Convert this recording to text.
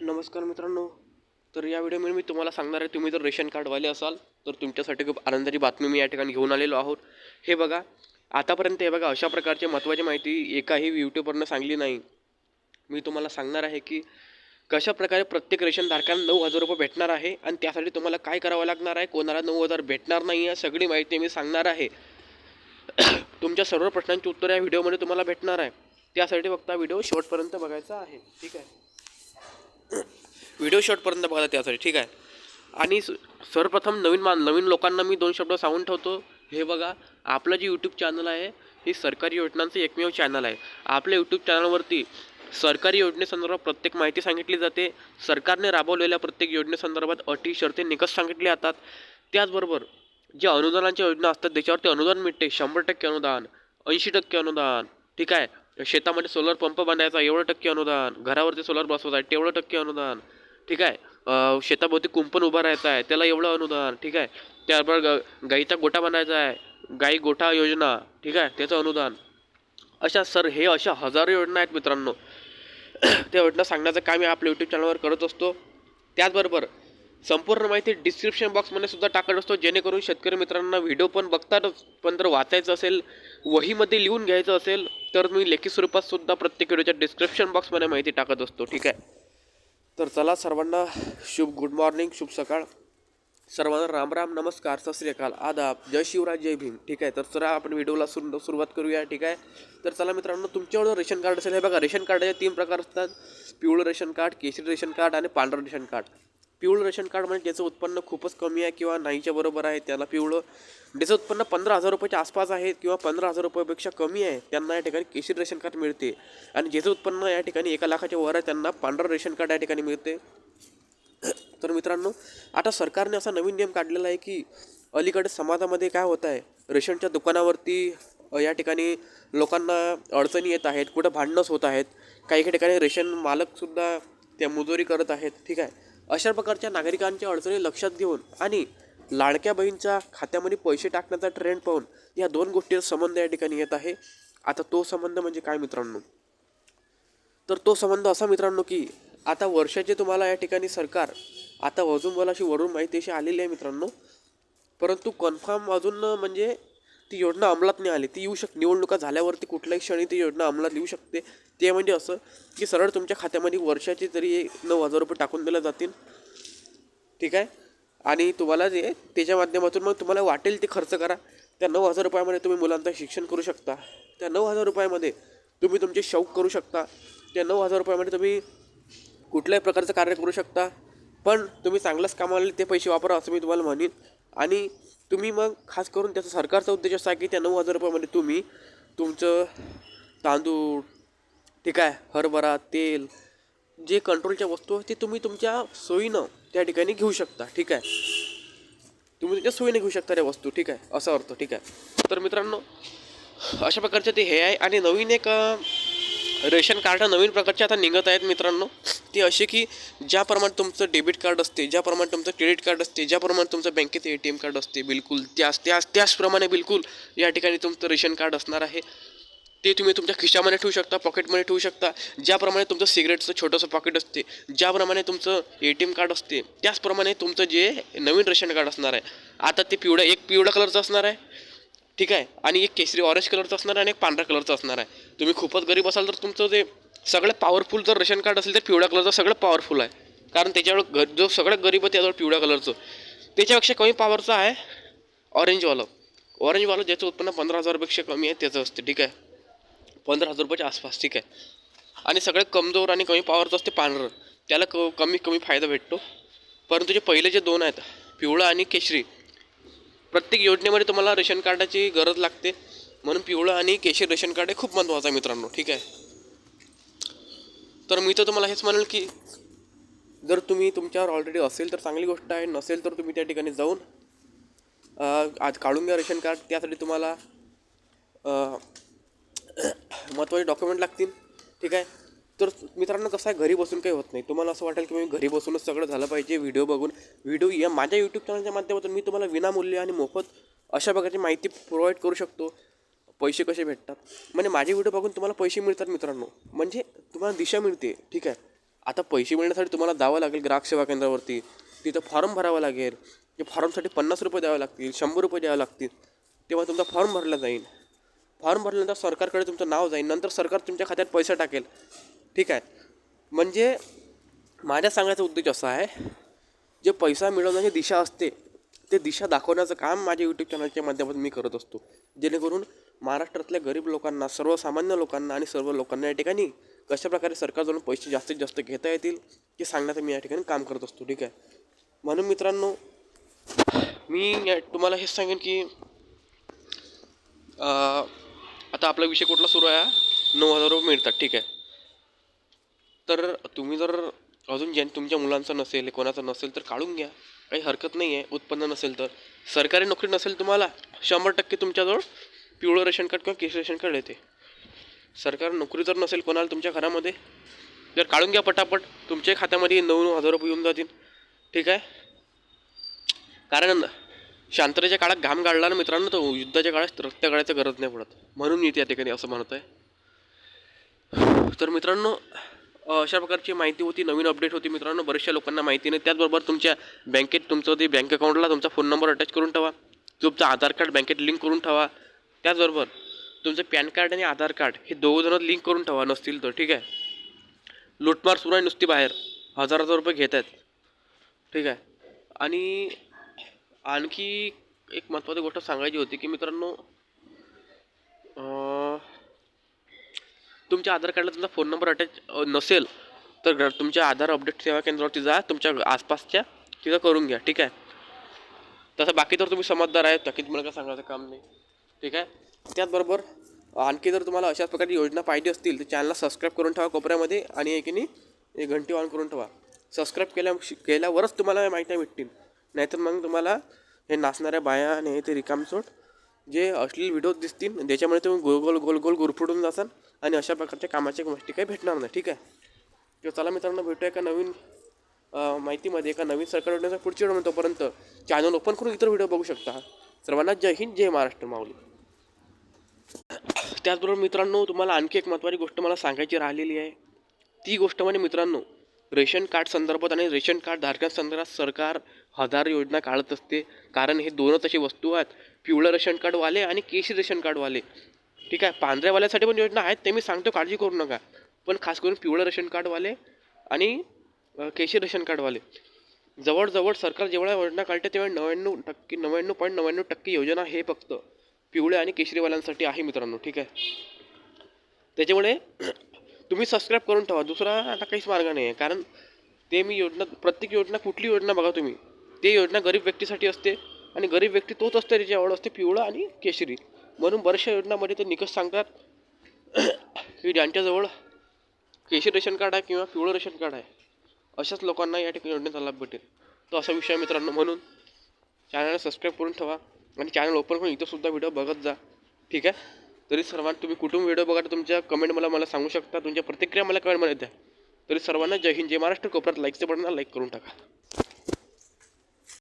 नमस्कार मित्रांनो. तर या व्हिडिओमध्ये मी तुम्हाला सांगणार आहे तुम्ही जर रेशन कार्डवाले असाल तर तुमच्यासाठी खूप आनंदाची बातमी मी या ठिकाणी घेऊन आलेलो आहोत. हे बघा आतापर्यंत हे बघा अशा प्रकारची महत्त्वाची माहिती एकाही यूट्यूबवरनं सांगली नाही. मी तुम्हाला सांगणार आहे की कशा प्रकारे प्रत्येक रेशनधारकांना नऊ हजार रुपये भेटणार आहे आणि त्यासाठी तुम्हाला काय करावं लागणार आहे कोणाला नऊ हजार भेटणार नाही आहे सगळी माहिती मी सांगणार आहे. तुमच्या सर्व प्रश्नांची उत्तर या व्हिडिओमध्ये तुम्हाला भेटणार आहे. त्यासाठी फक्त हा व्हिडिओ शेवटपर्यंत बघायचा आहे. ठीक आहे? व्हिडिओ शॉटपर्यंत बघा त्यासाठी ठीक आहे? आणि स- सर्वप्रथम नवीन मान नवीन लोकांना मी दोन शब्द सांगून ठेवतो. हे बघा आपलं जे यूट्यूब चॅनल आहे हे सरकारी योजनांचं एकमेव चॅनल आहे. आपल्या यूट्यूब चॅनलवरती सरकारी योजनेसंदर्भात प्रत्येक माहिती सांगितली जाते. सरकारने राबवलेल्या प्रत्येक योजनेसंदर्भात अटी शर्ते निकष सांगितले जातात. त्याचबरोबर ज्या अनुदानाच्या योजना असतात त्याच्यावरती अनुदान मिळते. शंभर टक्के अनुदान ऐंशी टक्के अनुदान ठीक आहे? शेतामध्ये सोलर पंप बांधायचा एवढं टक्के अनुदान घरावरती सोलर बसवायचा आहे तेवढं टक्के अनुदान. ठीक आहे? शेताभोवती कुंपण उभं राहायचं आहे त्याला एवढं अनुदान ठीक आहे? त्याबरोबर ग गाईचा गोठा बनायचा आहे गाई गोठा योजना ठीक आहे? त्याचं अनुदान. अशा सर हे अशा हजारो योजना आहेत मित्रांनो. त्या योजना सांगण्याचं काम मी आपल्या यूट्यूब चॅनलवर करत असतो. त्याचबरोबर संपूर्ण माहिती डिस्क्रिप्शन बॉक्समध्ये सुद्धा टाकत असतो जेणेकरून शेतकरी मित्रांना व्हिडिओ पण बघतातच. पण जर वाचायचं असेल वहीमध्ये लिहून घ्यायचं असेल तर मी लेखी स्वरूपात सुद्धा प्रत्येक व्हिडिओच्या डिस्क्रिप्शन बॉक्समध्ये माहिती टाकत असतो ठीक आहे? तर चला सर्वांना शुभ गुड मॉर्निंग शुभ सकाळ. सर्वांना राम राम नमस्कार सत श्री अकाल आदाब जय शिवराज जय भीम. ठीक आहे तर चला आपण व्हिडिओला सुरू सुरुवात करूया ठीक आहे? तर चला मित्रांनो तुमच्याकडं रेशन कार्ड असेल हे बघा रेशन कार्डाचे तीन प्रकार असतात. पिवळं रेशन कार्ड केशरी रेशन कार्ड आणि पांढरं रेशन कार्ड. पिवळं रेशन कार्ड म्हणजे ज्याचं उत्पन्न खूपच कमी आहे किंवा नाहीच्या बरोबर आहे त्याला पिवळं ज्याचं उत्पन्न पंधरा हजार रुपयाच्या आसपास आहे किंवा पंधरा हजार रुपयापेक्षा कमी आहे त्यांना या ठिकाणी केशरी रेशन कार्ड मिळते. आणि ज्याचं उत्पन्न या ठिकाणी एका लाखाच्या वर आहे त्यांना पांढरं रेशन कार्ड या ठिकाणी मिळते. तर मित्रांनो आता सरकारने असा नवीन नियम काढलेला आहे की अलीकडे समाजामध्ये काय होत आहे रेशनच्या दुकानावरती या ठिकाणी लोकांना अडचणी येत आहेत कुठं भांडणंच होत आहेत काही काही ठिकाणी रेशन मालकसुद्धा त्या मुजोरी करत आहेत ठीक आहे. अशा प्रकारच्या नागरिकांच्या अडचणी लक्षात घेऊन आणि लाडक्या बहीणच्या खात्यामध्ये पैसे टाकण्याचा ट्रेंड पाहून या दोन गोष्टीचा संबंध या ठिकाणी येत आहे. आता तो संबंध म्हणजे काय मित्रांनो? तर तो संबंध असा मित्रांनो की आता वर्षाचे तुम्हाला या ठिकाणी सरकार आता अजून मला अशी वरून माहिती अशी आलेली आहे मित्रांनो. परंतु कन्फर्म अजून म्हणजे ती योजना अंमलात नाही आली. ती येऊ शक निवडणुका झाल्यावरती कुठल्याही क्षणी ती योजना अंमलात येऊ शकते. ते म्हणजे असं की सरळ तुमच्या खात्यामध्ये वर्षाचे तरी नऊ हजार रुपये टाकून दिले जातील. ठीक आहे? आणि तुम्हाला जे त्याच्या माध्यमातून मग तुम्हाला वाटेल ते खर्च करा. त्या नऊ हजार रुपयामध्ये तुम्ही मुलांचं शिक्षण करू शकता. त्या नऊ हजार रुपयामध्ये तुम्ही तुमचे शौक करू शकता. त्या नऊ हजार रुपयामध्ये तुम्ही कुठल्याही प्रकारचं कार्य करू शकता. पण तुम्ही चांगलंच कामाला ते पैसे वापरा असं मी तुम्हाला म्हणेन. आणि तुम्ही मग खास करून त्याचा सरकारचा उद्देश असा की त्या नऊ हजार रुपयामध्ये तुम्ही तुमचं तांदूळ ठीक आहे हरभरा तेल जे कंट्रोलच्या वस्तू आहेत ते तुम्ही तुमच्या सोयीनं त्या ठिकाणी घेऊ शकता ठीक आहे? तुम्ही तुमच्या सोयीने घेऊ शकता त्या वस्तू ठीक आहे? असा अर्थ ठीक आहे? तर मित्रांनो अशा प्रकारचे ते हे आहे. आणि नवीन एक रेशन कार्ड नवीन प्रकारचे आता निघत आहेत मित्रांनो. ते असे की ज्याप्रमाणे तुमचं डेबिट कार्ड असते ज्याप्रमाणे तुमचं क्रेडिट कार्ड असते ज्याप्रमाणे तुमचं बँकेचं ए टी एम कार्ड असते बिलकुल त्याच त्याच त्याचप्रमाणे बिलकुल या ठिकाणी तुमचं रेशन कार्ड असणार आहे. ते तुम्ही तुमच्या खिशामध्ये ठेवू शकता पॉकेटमध्ये ठेवू शकता. ज्याप्रमाणे तुमचं सिगरेटचं छोटंसं पॉकेट असते ज्याप्रमाणे तुमचं ए टी एम कार्ड असते त्याचप्रमाणे तुमचं जे नवीन रेशन कार्ड असणार आहे. आता ते पिवळं एक पिवळ्या कलरचं असणार आहे. ठीक आहे? आणि एक केसरी ऑरेंज कलरचं असणार आहे आणि एक पांढऱ्या कलरचं असणार आहे. तुम्ही खूपच गरीब असाल तर तुमचं जे सगळं पॉवरफुल जर रेशन कार्ड असेल तर पिवळ्या कलरचं सगळं पॉवरफुल आहे. कारण त्याच्यावर घ जो सगळ्यात गरीब आहे त्याजवळ पिवळ्या कलरचं त्याच्यापेक्षा कमी पॉवरचं आहे ऑरेंजवालं ऑरेंजवालं ज्याचं उत्पन्न पंधरा हजारपेक्षा कमी आहे त्याचं असते ठीक आहे? पंधरा हजार रुपयाच्या आसपास ठीक आहे? आणि सगळ्यात कमजोर आणि कमी पॉवरचं असते पांढरं. त्याला क कमी कमी फायदा भेटतो. परंतु जे पहिले जे दोन आहेत पिवळं आणि केशरी प्रत्येक योजनेमध्ये तुम्हाला रेशन कार्डाची गरज लागते. म्हणून पिवळं आणि केशरी रेशन कार्ड हे खूप महत्त्वाचं आहे मित्रांनो ठीक आहे? तर मी तर तुम्हाला हेच म्हणेल की जर तुम्ही तुमच्यावर ऑलरेडी असेल तर चांगली गोष्ट आहे नसेल तर तुम्ही त्या ठिकाणी जाऊन आज काढून घ्या रेशन कार्ड त्यासाठी तुम्हाला महत्त्वाचे डॉक्युमेंट लागतील ठीक आहे? तर मित्रांनो कसं आहे घरी बसून काही होत नाही. तुम्हाला असं वाटेल की मी घरी बसूनच सगळं झालं पाहिजे व्हिडिओ बघून. व्हिडिओ या माझ्या यूट्यूब चॅनलच्या माध्यमातून मी तुम्हाला विनामूल्य आणि मोफत अशा प्रकारची माहिती प्रोव्हाइड करू शकतो. पैसे कसे भेटतात? म्हणजे माझे व्हिडिओ बघून तुम्हाला पैसे मिळतात मित्रांनो. म्हणजे तुम्हाला दिशा मिळते ठीक आहे? आता पैसे मिळण्यासाठी तुम्हाला जावं लागेल ग्राहक सेवा केंद्रावरती. तिथं फॉर्म भरावा लागेल. ते फॉर्मसाठी पन्नास रुपये द्यावे लागतील शंभर रुपये द्यावे लागतील. तेव्हा तुमचा फॉर्म भरला जाईल. फॉर्म भरल्यानंतर सरकारकडे तुमचं नाव जाईल. नंतर सरकार तुमच्या खात्यात पैसे टाकेल. ठीक आहे? म्हणजे माझ्या सांगायचा उद्देश असा आहे जे पैसा मिळवण्याची दिशा असते ते दिशा दाखवण्याचं काम माझ्या यूट्यूब चॅनलच्या माध्यमातून मी करत असतो. जेणेकरून महाराष्ट्रातल्या गरीब लोकांना सर्वसामान्य लोकांना आणि सर्व लोकांना या ठिकाणी कशाप्रकारे सरकारजवळून पैसे जास्तीत जास्त घेता येतील हे सांगण्याचं मी या ठिकाणी काम करत असतो. ठीक आहे? म्हणून मित्रांनो मी या- तुम्हाला हेच सांगेन की आता आपला विषय कुठला सुरू आहे? नऊ हजार रुपये मिळतात. ठीक आहे? तर तुम्ही जर अजून ज्या तुमच्या मुलांचं नसेल कोणाचं नसेल तर काढून घ्या. काही हरकत नाही आहे उत्पन्न नसेल तर. सरकारी नोकरी नसेल तुम्हाला शंभर टक्के तुमच्याजवळ पिवळं रेशन कार्ड किंवा केस रेशन कार्ड येते. सरकारी नोकरी जर नसेल कोणाला तुमच्या घरामध्ये जर काढून घ्या पटापट. तुमच्या खात्यामध्ये नऊ नऊ हजार रुपये येऊन जातील. ठीक आहे? कारण शांततेच्या काळात घाम गाळला ना मित्रांनो तो युद्धाच्या काळात रक्त गाळायचं गरज नाही पडत. म्हणून मी त्या ठिकाणी असं म्हणत आहे. तर मित्रांनो अशा प्रकारची माहिती होती. नवीन अपडेट होती मित्रांनो बऱ्याचशा लोकांना माहिती नाही. त्याचबरोबर तुमच्या बँकेत तुमचं ते बँक अकाउंटला तुमचा फोन नंबर अटॅच करून ठेवा. तुमचं आधार कार्ड बँकेत लिंक करून ठेवा. त्याचबरोबर तुमचं पॅन कार्ड आणि आधार कार्ड हे दोघंजणं लिंक करून ठेवा नसतील तर ठीक आहे? लूटमार सुरू आहे नुसती बाहेर. हजार हजार रुपये घेत आहेत. ठीक आहे? आणि आणखी एक महत्त्वाची गोष्ट सांगायची होती की मित्रांनो तुमच्या आधार कार्डला तुमचा फोन नंबर अटॅच नसेल तर तुमच्या आधार अपडेट सेवा केंद्रावरती जा तुमच्या आसपासच्या तिथं करून घ्या ठीक आहे? तसं बाकी तर तुम्ही समजदार आहेत बाकी तुम्हाला काय सांगायचं काम नाही ठीक आहे? त्याचबरोबर आणखी जर तुम्हाला अशाच प्रकारची योजना पाहिजे असतील तर चॅनलला सबस्क्राईब करून ठेवा कोपऱ्यामध्ये आणि एकीने एक घंटी ऑन करून ठेवा. सबस्क्राईब केल्या केल्यावरच तुम्हाला माहिती भेटतील नाहीतर मग तुम्हाला हे नाचणाऱ्या बाया आणि हे ते रिकामचोट जे अश्लील व्हिडिओ दिसतील त्याच्यामुळे तुम्ही गोल गोल गोल गोल गुरफुडून जासाल आणि अशा प्रकारच्या कामाच्या गोष्टी काही भेटणार नाही ठीक आहे? तर चला मित्रांनो भेटूया एका नवीन माहितीमध्ये एका नवीन सरकार योजनेचा पुढची व्हिडिओ तोपर्यंत चॅनल ओपन करून इतर व्हिडिओ बघू शकता. सर्वांना जय हिंद जय महाराष्ट्र माऊली. त्याचबरोबर मित्रांनो तुम्हाला आणखी एक महत्त्वाची गोष्ट मला सांगायची राहिलेली आहे. ती गोष्ट म्हणजे मित्रांनो रेशन कार्ड संदर्भात आणि रेशन कार्ड धारकांसंदर्भात सरकार हजार योजना काढत असते. कारण हे दोनच अशी वस्तू आहेत. पिवळं रेशन कार्डवाले आणि केशरी रेशन कार्डवाले ठीक आहे? पांढऱ्यावाल्यासाठी पण योजना आहेत. ते मी सांगतो काळजी करू नका. पण खास करून पिवळं रेशन कार्डवाले आणि केशी रेशन कार्डवाले जवळजवळ सरकार जेवढ्या योजना काढते तेव्हा नव्याण्णव टक्के नव्याण्णव पॉईंट नव्याण्णव टक्के योजना हे फक्त पिवळ्या आणि केशरीवाल्यांसाठी आहे मित्रांनो. ठीक आहे? त्याच्यामुळे तुम्ही सबस्क्राईब करून ठेवा. दुसरा आता काहीच मार्ग नाही आहे कारण ते मी योजना प्रत्येक योजना कुठली योजना बघा तुम्ही. ते योजना गरीब व्यक्तीसाठी असते आणि गरीब व्यक्ती तोच असते त्याची आवड असते पिवळं आणि केशरी. म्हणून बऱ्याचशा योजनामध्ये ते निकष सांगतात. की ज्यांच्याजवळ केशरी रेशन कार्ड आहे किंवा पिवळं रेशन कार्ड आहे अशाच लोकांना या ठिकाणी योजनेचा लाभ भेटेल. तो असा विषय मित्रांनो. म्हणून चॅनलला सबस्क्राईब करून ठेवा आणि चॅनल ओपन करून इथंसुद्धा व्हिडिओ बघत जा. ठीक आहे? तरी सर्वांना तुम्ही कुठून व्हिडिओ बघा तुमच्या कमेंट मला मला सांगू शकता. तुमच्या प्रतिक्रिया मला कमेंटमध्ये द्या. तरी सर्वांना जय हिंद जय महाराष्ट्र. कोपऱ्यात लाईकचं बटन लाईक करून टाका.